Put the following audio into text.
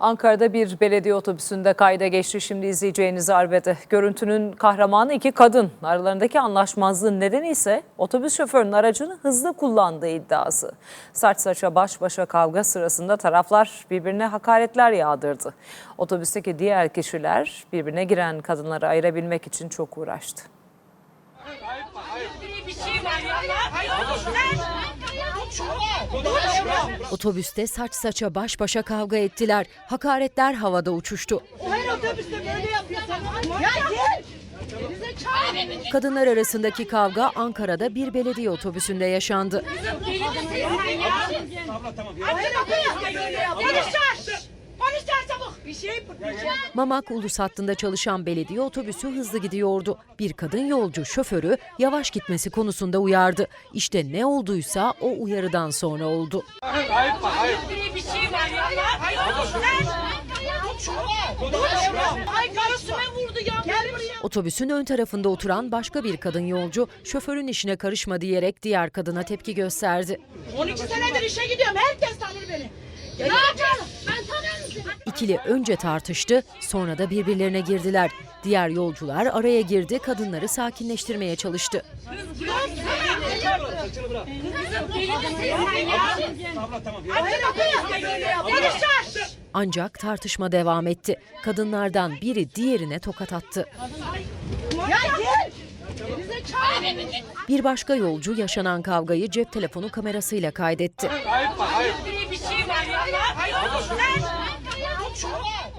Ankara'da bir belediye otobüsünde kayda geçti şimdi izleyeceğiniz arbede. Görüntünün kahramanı iki kadın. Aralarındaki anlaşmazlığın nedeni ise otobüs şoförünün aracını hızlı kullandığı iddiası. Saç saça baş başa kavga sırasında taraflar birbirine hakaretler yağdırdı. Otobüsteki diğer kişiler birbirine giren kadınları ayırabilmek için çok uğraştı. bir şey var ya. Hayır, Otobüste saç saça baş başa kavga ettiler. Hakaretler havada uçuştu. Kadınlar arasındaki kavga Ankara'da bir belediye otobüsünde yaşandı. Hayır otobüste böyle yapıyor. Polis çağır. Polis çağır çabuk. Bir şey bir şey. Mamak ulus hattında çalışan belediye otobüsü hızlı gidiyordu. Bir kadın yolcu şoförü yavaş gitmesi konusunda uyardı. İşte ne olduysa o uyarıdan sonra oldu. Bir şey var ya. Hayır. Ay karısına vurdu ya. Gel buraya. Otobüsün ön tarafında oturan başka bir kadın yolcu şoförün işine karışma diyerek diğer kadına tepki gösterdi. 12 senedir işe gidiyorum. Herkes tanır beni. Ne? İkili önce tartıştı, sonra da birbirlerine girdiler. Diğer yolcular araya girdi, kadınları sakinleştirmeye çalıştı. Ancak tartışma devam etti. Kadınlardan biri diğerine tokat attı. Bir başka yolcu yaşanan kavgayı cep telefonu kamerasıyla kaydetti. Ya. Hayır. すげ。